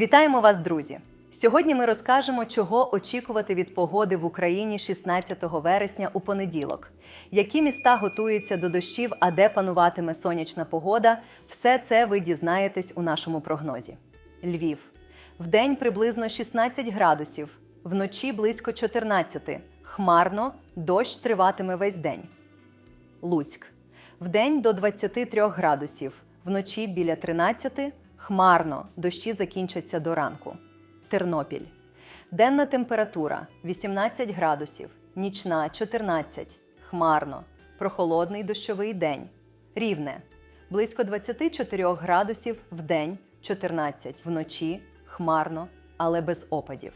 Вітаємо вас, друзі! Сьогодні ми розкажемо, чого очікувати від погоди в Україні 16 вересня у понеділок, які міста готуються до дощів, а де пануватиме сонячна погода. Все це ви дізнаєтесь у нашому прогнозі. Львів. Вдень приблизно 16 градусів, вночі близько 14. Хмарно, дощ триватиме весь день. Луцьк. Вдень до 23 градусів, вночі біля 13, хмарно, дощі закінчаться до ранку. Тернопіль. Денна температура 18 градусів, нічна 14, хмарно, прохолодний дощовий день. Рівне. Близько 24 градусів в день, 14 вночі, хмарно, але без опадів.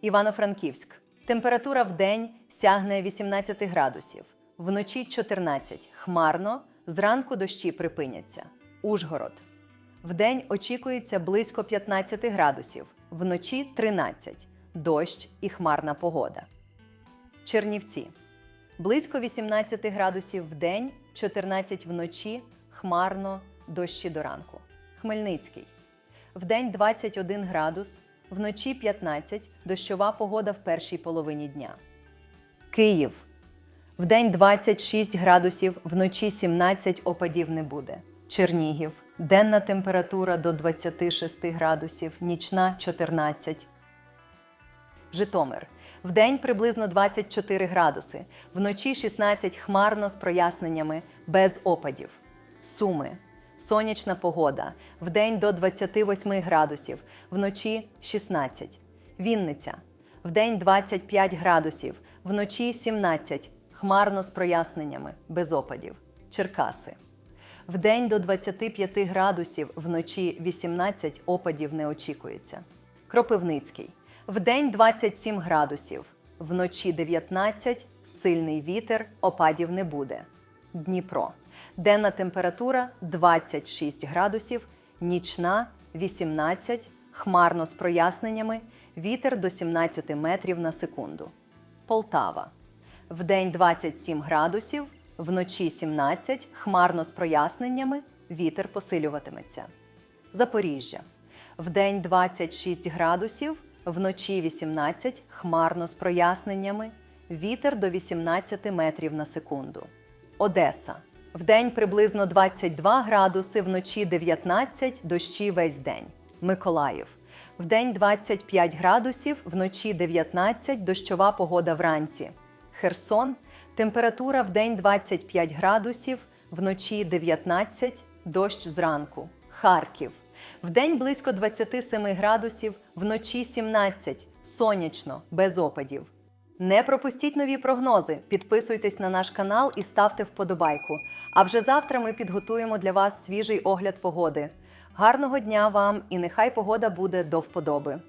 Івано-Франківськ. Температура в день сягне 18 градусів, вночі 14, хмарно, зранку дощі припиняться. Ужгород. Вдень очікується близько 15 градусів, вночі 13, дощ і хмарна погода. Чернівці. Близько 18 градусів в день, 14 вночі, хмарно, дощі до ранку. Хмельницький. Вдень 21 градус, вночі 15, дощова погода в першій половині дня. Київ. Вдень 26 градусів, вночі 17 опадів не буде. Чернігів. Денна температура до 26 градусів, нічна 14. Житомир. Вдень приблизно 24 градуси, вночі 16 хмарно з проясненнями, без опадів. Суми. Сонячна погода. Вдень до 28 градусів, вночі 16. Вінниця. Вдень 25 градусів, вночі 17. Хмарно з проясненнями, без опадів. Черкаси. Вдень до 25 градусів, вночі 18 опадів не очікується. Кропивницький. Вдень 27 градусів, вночі 19, сильний вітер, опадів не буде. Дніпро. Денна температура 26 градусів, нічна 18, хмарно з проясненнями, вітер до 17 метрів на секунду. Полтава. Вдень 27 градусів, вночі 17, хмарно з проясненнями, вітер посилюватиметься. Запоріжжя. Вдень 26 градусів, вночі 18, хмарно з проясненнями, вітер до 18 метрів на секунду. Одеса. Вдень приблизно 22 градуси, вночі 19, дощі весь день. Миколаїв. Вдень 25 градусів, вночі 19, дощова погода вранці. Херсон. Температура вдень 25 градусів, вночі 19, дощ зранку. Харків. Вдень близько 27 градусів, вночі 17, сонячно, без опадів. Не пропустіть нові прогнози, підписуйтесь на наш канал і ставте вподобайку. А вже завтра ми підготуємо для вас свіжий огляд погоди. Гарного дня вам і нехай погода буде до вподоби.